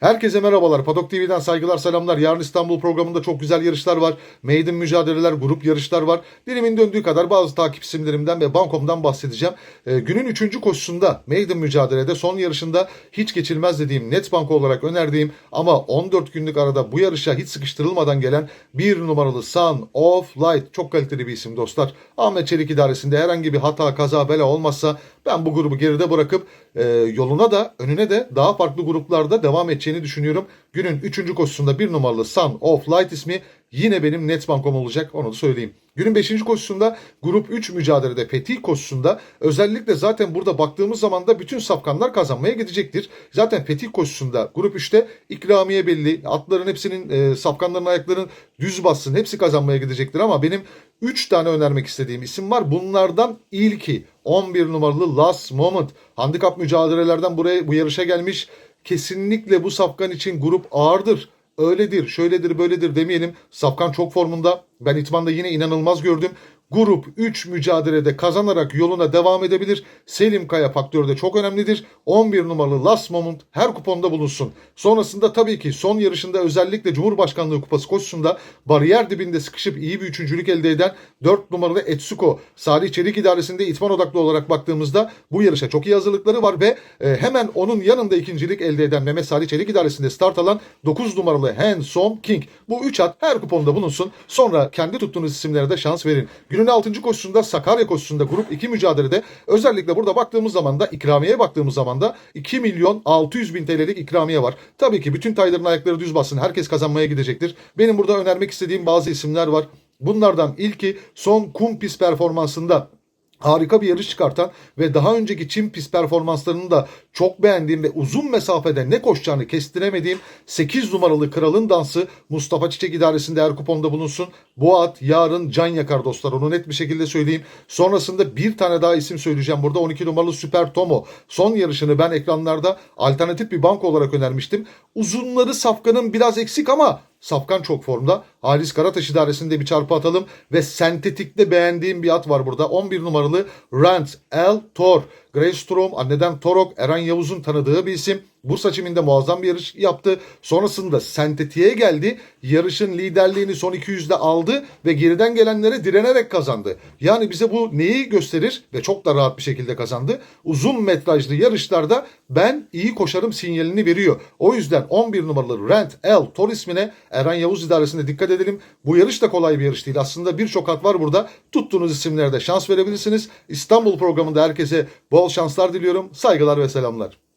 Herkese merhabalar. Padok TV'den saygılar selamlar. Yarın İstanbul programında çok güzel yarışlar var. Maiden mücadeleler, grup yarışlar var. Dilimin döndüğü kadar bazı takip isimlerimden ve bankomdan bahsedeceğim. Ee, günün 3. koşusunda Maiden mücadelede son yarışında hiç geçilmez dediğim Netbank olarak önerdiğim ama 14 günlük arada bu yarışa hiç sıkıştırılmadan gelen bir numaralı Sun of Light. Çok kaliteli bir isim dostlar. Ahmet Çelik idaresinde herhangi bir hata, kaza, bela olmazsa ben bu grubu geride bırakıp e, yoluna da önüne de daha farklı gruplarda devam edeceğini düşünüyorum. Günün 3. koşusunda bir numaralı Sun of Light ismi yine benim net bankom olacak onu da söyleyeyim. Günün 5. koşusunda grup 3 mücadelede Fetih koşusunda özellikle zaten burada baktığımız zaman da bütün safkanlar kazanmaya gidecektir. Zaten Fetih koşusunda grup 3'te ikramiye belli. Atların hepsinin e, safkanların ayaklarının düz bassın hepsi kazanmaya gidecektir ama benim 3 tane önermek istediğim isim var. Bunlardan ilki 11 numaralı Last Moment. Handikap mücadelelerden buraya bu yarışa gelmiş. Kesinlikle bu safkan için grup ağırdır. Öyledir, şöyledir, böyledir demeyelim. Safkan çok formunda. Ben İtman'da yine inanılmaz gördüm. Grup 3 mücadelede kazanarak yoluna devam edebilir. Selim Kaya faktörü de çok önemlidir. 11 numaralı Last Moment her kuponda bulunsun. Sonrasında tabii ki son yarışında özellikle Cumhurbaşkanlığı Kupası koşusunda bariyer dibinde sıkışıp iyi bir üçüncülük elde eden 4 numaralı Etsuko. Salih Çelik idaresinde itman odaklı olarak baktığımızda bu yarışa çok iyi hazırlıkları var ve e, hemen onun yanında ikincilik elde eden Mehmet Salih Çelik idaresinde start alan 9 numaralı Handsome King. Bu 3 at her kuponda bulunsun. Sonra kendi tuttuğunuz isimlere de şans verin. Günün 6. koşusunda Sakarya koşusunda grup 2 mücadelede özellikle burada baktığımız zaman da ikramiyeye baktığımız zaman da 2 milyon 600 bin TL'lik ikramiye var. Tabii ki bütün tayların ayakları düz bassın. Herkes kazanmaya gidecektir. Benim burada önermek istediğim bazı isimler var. Bunlardan ilki son kum pist performansında harika bir yarış çıkartan ve daha önceki Çin pist performanslarını da çok beğendiğim ve uzun mesafede ne koşacağını kestiremediğim 8 numaralı Kralın Dansı Mustafa Çiçek idaresinde her kuponda bulunsun. Bu at yarın can yakar dostlar onu net bir şekilde söyleyeyim. Sonrasında bir tane daha isim söyleyeceğim burada 12 numaralı Süper Tomo. Son yarışını ben ekranlarda alternatif bir banko olarak önermiştim. Uzunları safkanın biraz eksik ama Safkan çok formda. Halis Karataş idaresinde bir çarpı atalım. Ve sentetikte beğendiğim bir at var burada. 11 numaralı Rant El Tor. Greystrom, anneden Torok, Eren Yavuz'un tanıdığı bir isim. Bu seçiminde muazzam bir yarış yaptı. Sonrasında sentetiğe geldi. Yarışın liderliğini son 200'de aldı ve geriden gelenlere direnerek kazandı. Yani bize bu neyi gösterir ve çok da rahat bir şekilde kazandı. Uzun metrajlı yarışlarda ben iyi koşarım sinyalini veriyor. O yüzden 11 numaralı Rent El Tor ismine Eren Yavuz idaresinde dikkat edelim. Bu yarış da kolay bir yarış değil. Aslında birçok at var burada. Tuttuğunuz isimlerde şans verebilirsiniz. İstanbul programında herkese bol şanslar diliyorum. Saygılar ve selamlar.